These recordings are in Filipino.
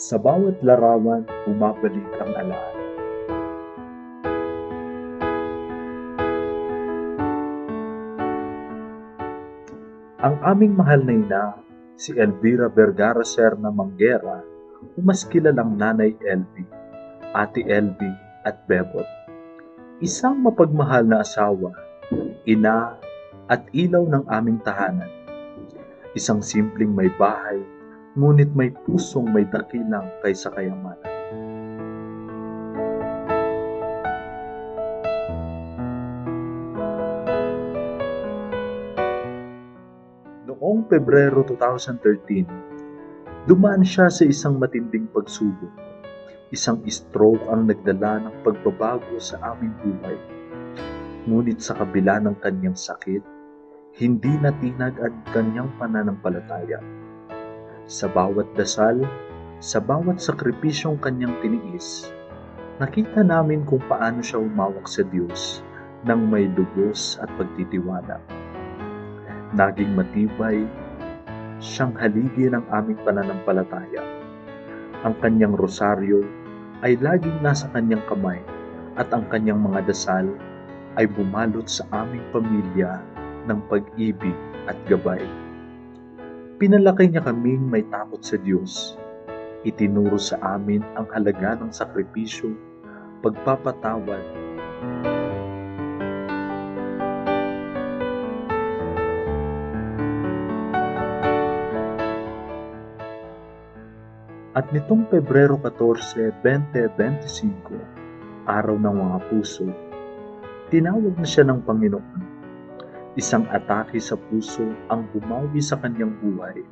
Sa bawat larawan, bumabalik ang alaala. Ang aming mahal na ina, si Elvira Vergara Serna Manguera, o mas kilalang Nanay Elvi, Ate Elvi at Bebot. Isang mapagmahal na asawa, ina at ilaw ng aming tahanan. Isang simpleng may bahay, ngunit may pusong may dakilang kaysa kayamanan. Noong Pebrero 2013, dumaan siya sa isang matinding pagsubok. Isang stroke ang nagdala ng pagbabago sa aming buhay. Ngunit sa kabila ng kanyang sakit, hindi natinag ang kanyang pananampalataya. Sa bawat dasal, sa bawat sakripisyong kanyang tiniis, nakita namin kung paano siya umawak sa Diyos ng may lubos at pagtitiwala. Naging matibay, siyang haligi ng aming pananampalataya. Ang kanyang rosaryo ay laging nasa kanyang kamay at ang kanyang mga dasal ay bumalot sa aming pamilya ng pag-ibig at gabay. Pinalaki niya kaming may takot sa Diyos. Itinuro sa amin ang halaga ng sakripisyo, pagpapatawad, At nitong Pebrero 14, 2025, araw ng mga puso, tinawag na siya ng Panginoon. Isang atake sa puso ang bumawi sa kanyang buhay.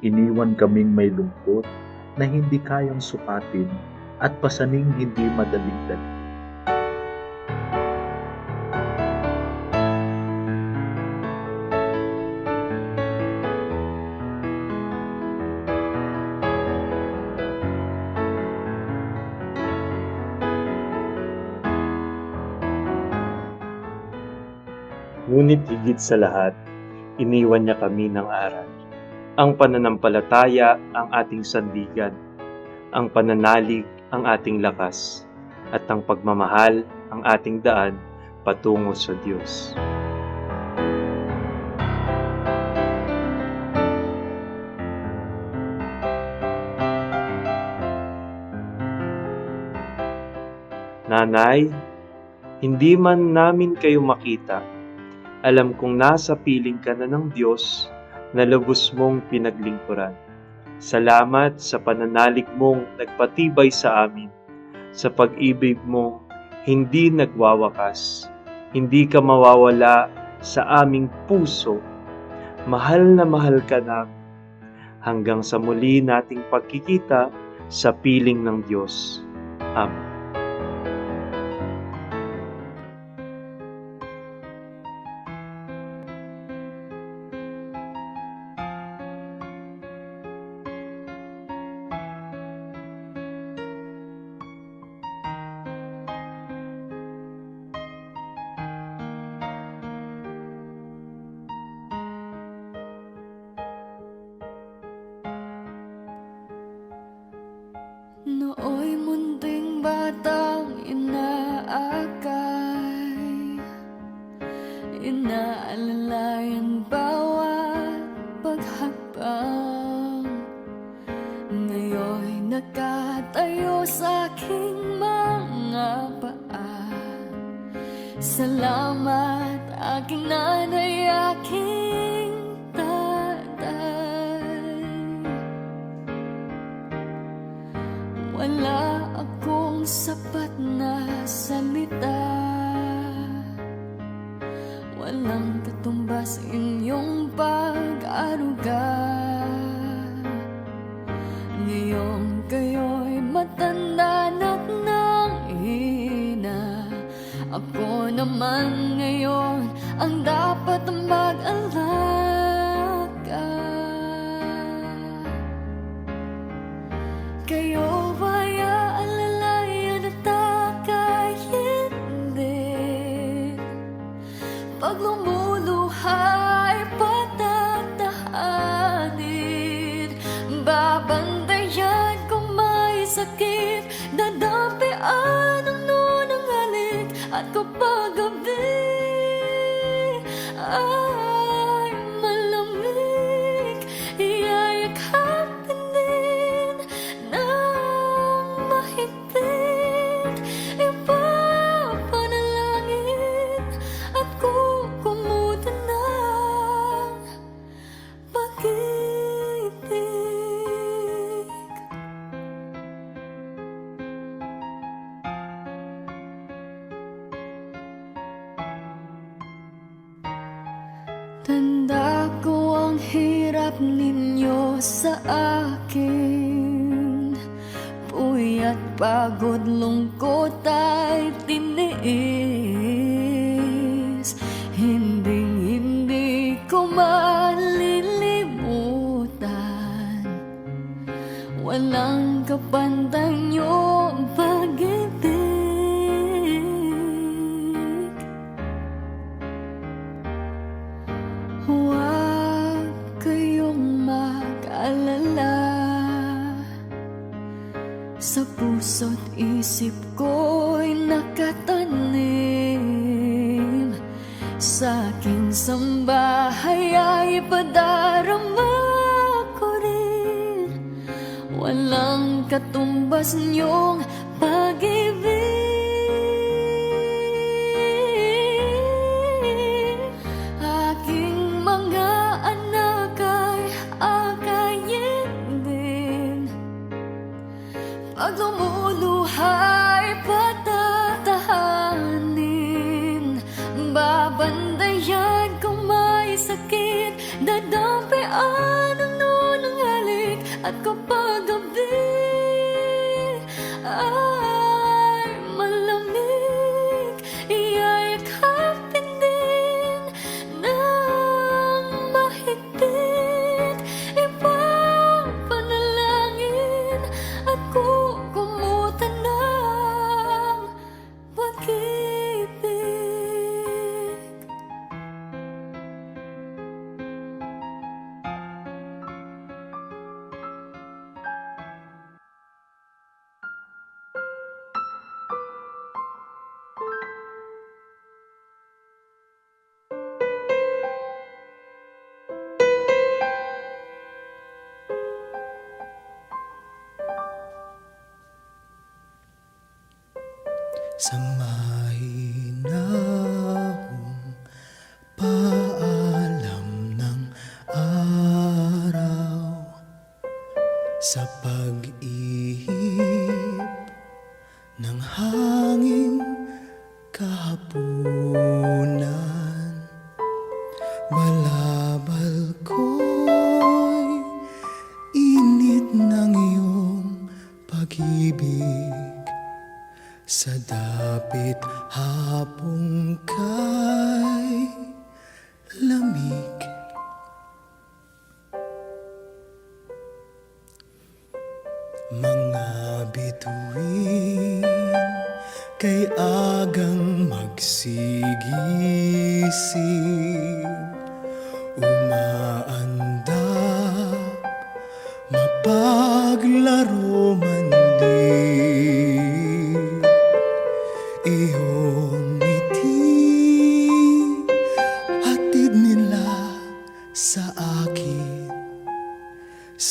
Iniwan kaming may lungkot na hindi kayang sukatin at pasaning hindi madaling dali. Ngunit higit sa lahat, iniwan niya kami ng aral. Ang pananampalataya ang ating sandigan, ang pananalig ang ating lakas, at ang pagmamahal ang ating daan patungo sa Diyos. Nanay, hindi man namin kayo makita, alam kong nasa piling ka na ng Diyos na lubos mong pinaglingkuran. Salamat sa pananalig mong nagpatibay sa amin, sa pag-ibig mong hindi nagwawakas. Hindi ka mawawala sa aming puso. Mahal na mahal ka namin. Hanggang sa muli nating pagkikita sa piling ng Diyos. Amen. Pag-aruga Ngayon kayo'y matanda na't nang hina Ako naman ngayon ang dapat mag-alaga mag-alala. Sa puso't isip ko'y nakatanim. Sa akin sambahay ay padarama ko rin. Walang katumbas niyong Sa pag-ihip ng hangin kahapon.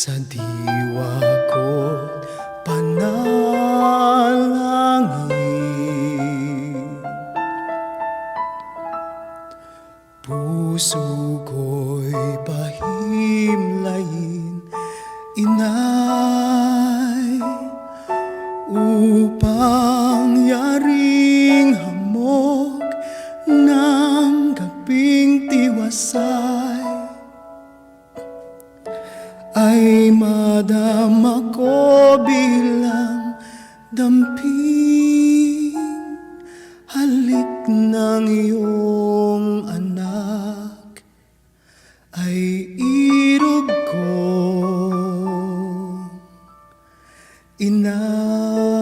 Sa diwa ko panalangin. Puso Ina.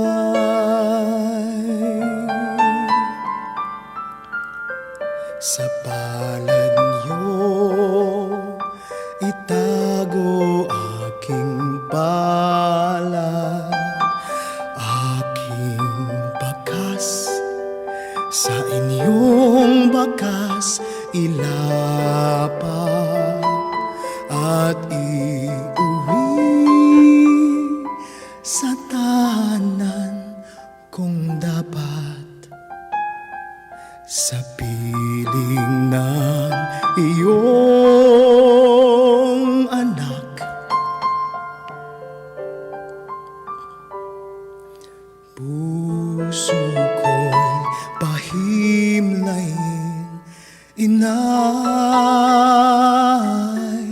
buhay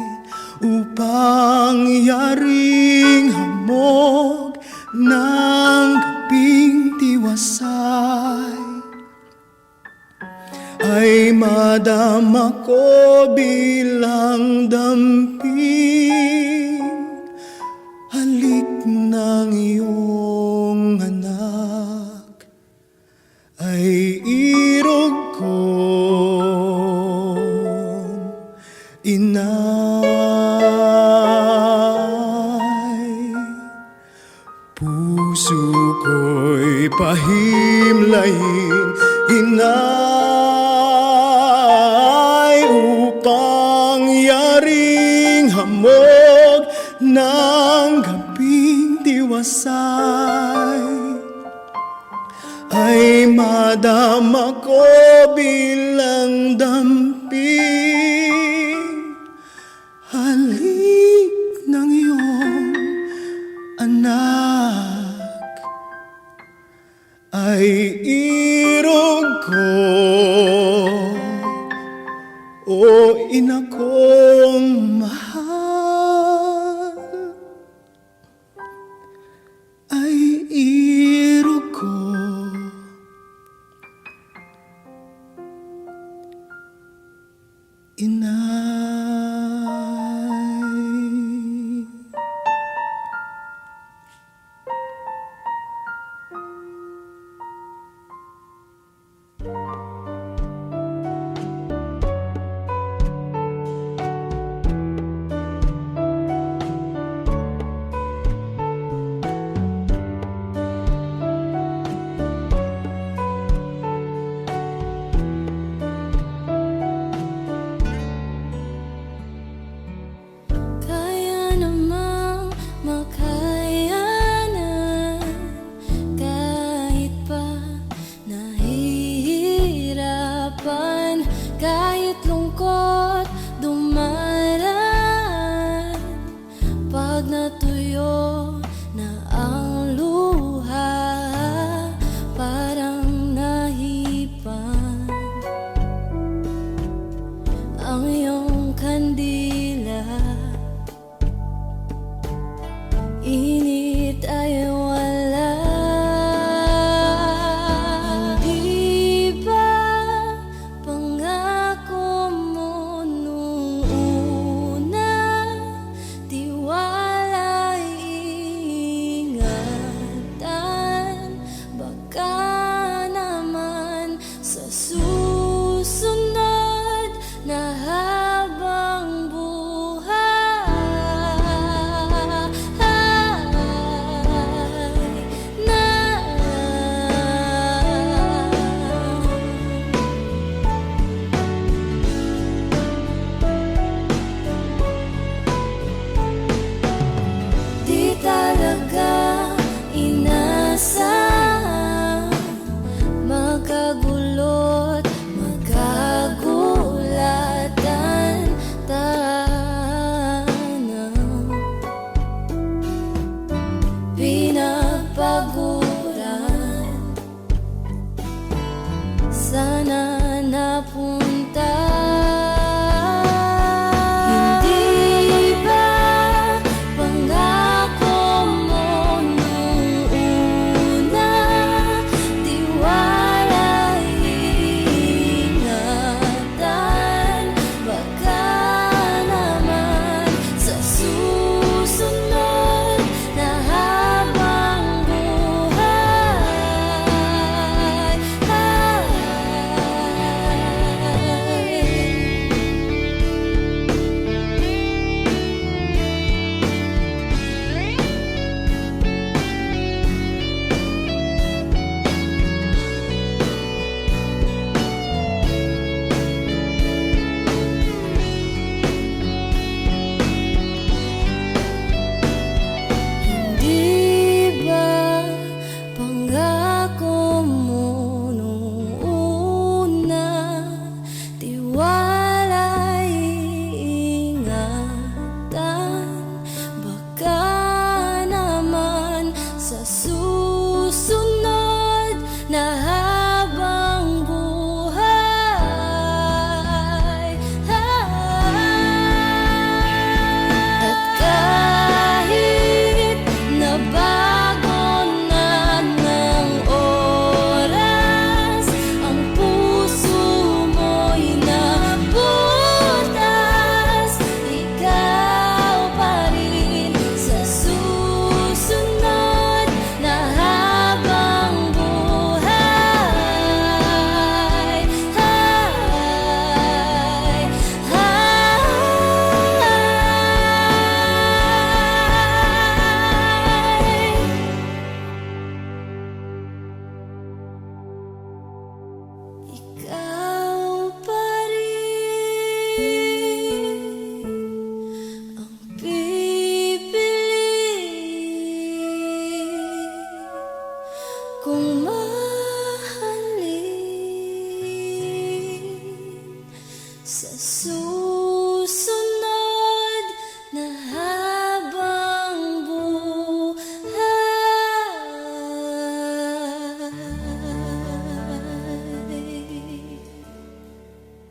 upang yaring hamog ng gabing tiwasay. Ay madama ko bilang dampi mahimlayin Inay upang yaring hamog ng gabing diwasay. Ay madama ko bilang dampi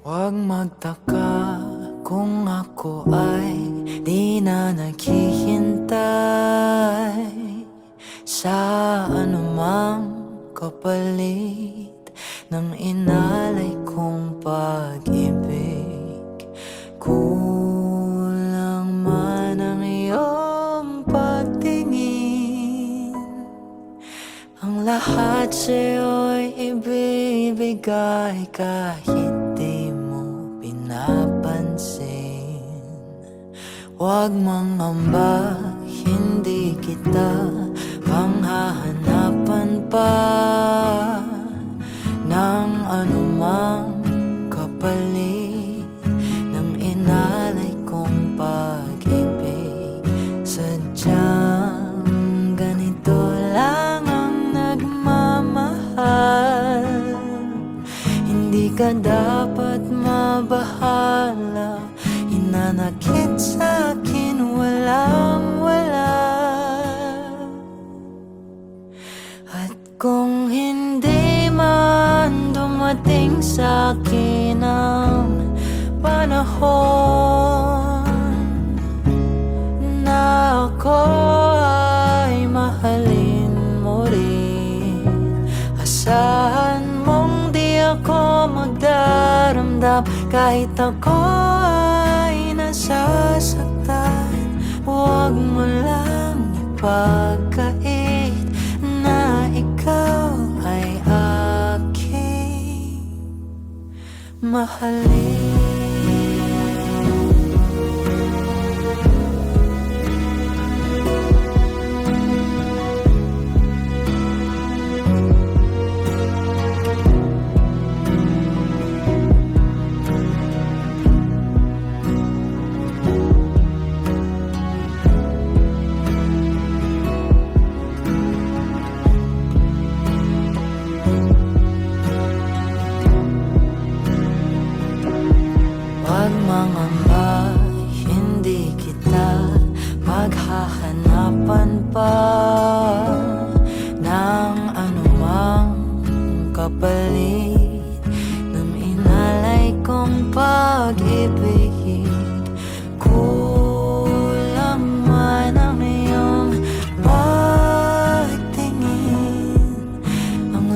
Huwag magtaka kung ako ay di na naghihintay Sa anumang kapalit ng inalay kong pag-ibig. Kulang man ang iyong pagtingin Ang lahat sa'yo'y ibibigay kahit pinapansin Huwag mangamba, hindi kita panghahanapan pa ng anumang kapalit ng inalay kong pag-ibig. Sadyang ganito ka dapat mabahala. Hinanakit sa akin walang wala. At kung hindi man dumating sa akin ang panahon Kahit ako ay nasasaktan Huwag mo lang ipagkait Na ikaw ay aking mahalin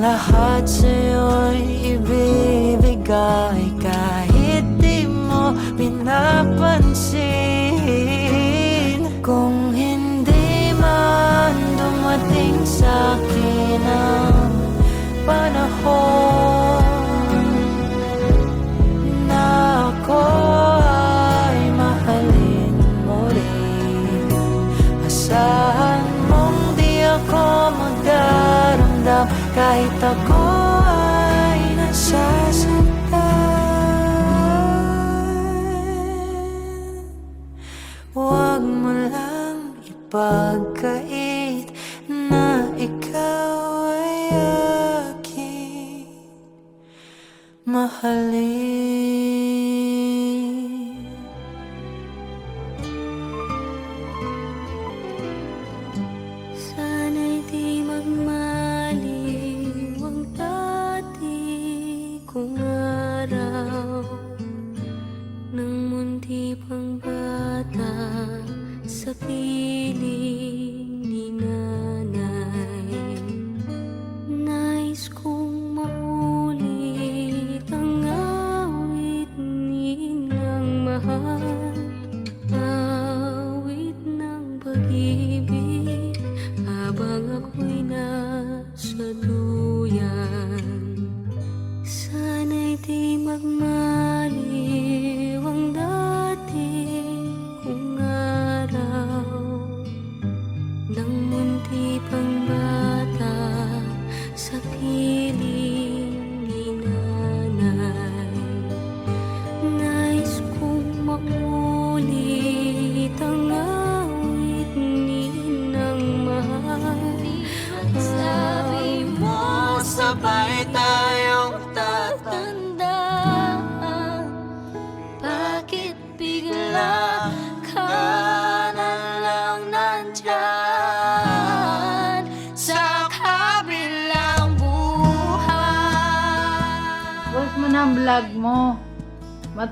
ang lahat sa'yo'y ibibigay. Kahit di mo pinapansin Kung hindi man dumating sa Kahit ako ay nasasaktan Huwag mo lang ipagkait Na ikaw ay aking mahalin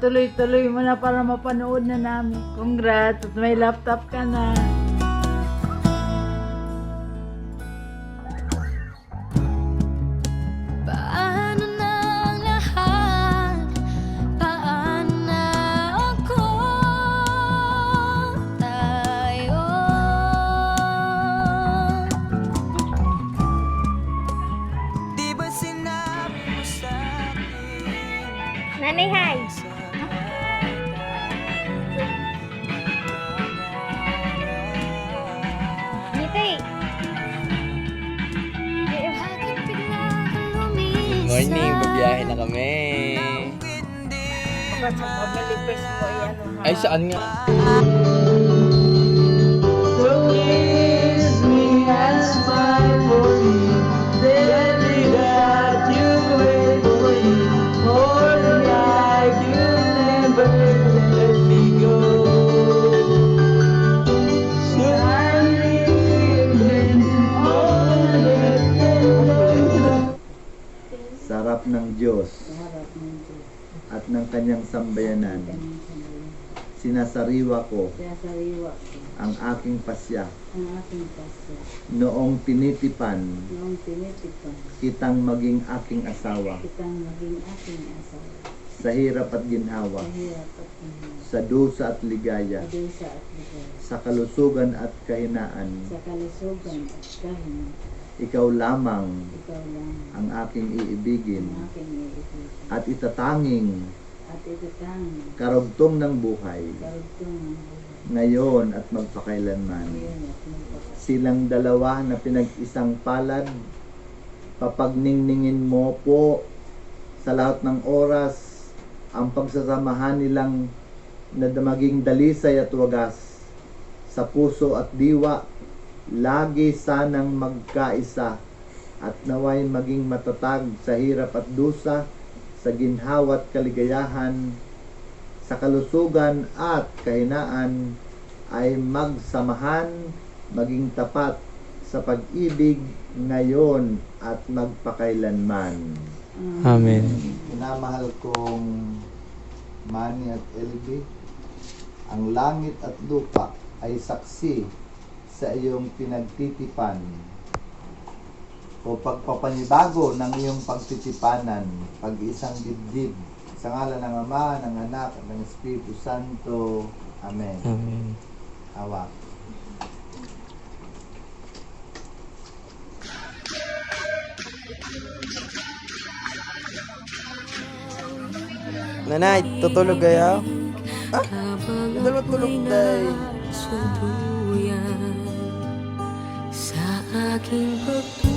Matuloy-tuloy mo na para mapanood na namin. Congrats! At may laptop ka na. Pabalipers mo yan. Ay, saan nga? Diyos at ng kanyang sambayanan. Sinasariwa ko ang aking pasya. noong tinitipan kitang maging aking asawa. sa hirap at ginhawa, sa dusa at ligaya, sa kalusugan at kahinaan. Sa kalusugan at kahinan, Ikaw lamang ikaw lang ang aking iibigin ang aking iibigin. at itatanging At itatang karugtong ng buhay karugtong ng buhay. ngayon at magpakailanman. Ngayon at magpapasok. silang dalawa na pinag-isang palad. Papagningningin mo po sa lahat ng oras ang pagsasamahan nilang na maging dalisay at wagas sa puso at diwa. Lagi sanang magkaisa at naway maging matatag sa hirap at dusa, sa ginhawa at kaligayahan, sa kalusugan at kahinaan ay magsamahan, maging tapat sa pag-ibig ngayon at magpakailanman. Amen. Minamahal kong Manny at Elby, ang langit at lupa ay saksi sa iyong pinagtitipan o pagpapanibago ng iyong pagtitipanan, pag-isang dibdib. Sa ngalan ng Ama, ng Anak, at ng Espiritu Santo. Amen. Amen. Hawak. Nanay, tutulog kayo? Habang Dalawa tulog, day. Suluyan Sa aking pagtulog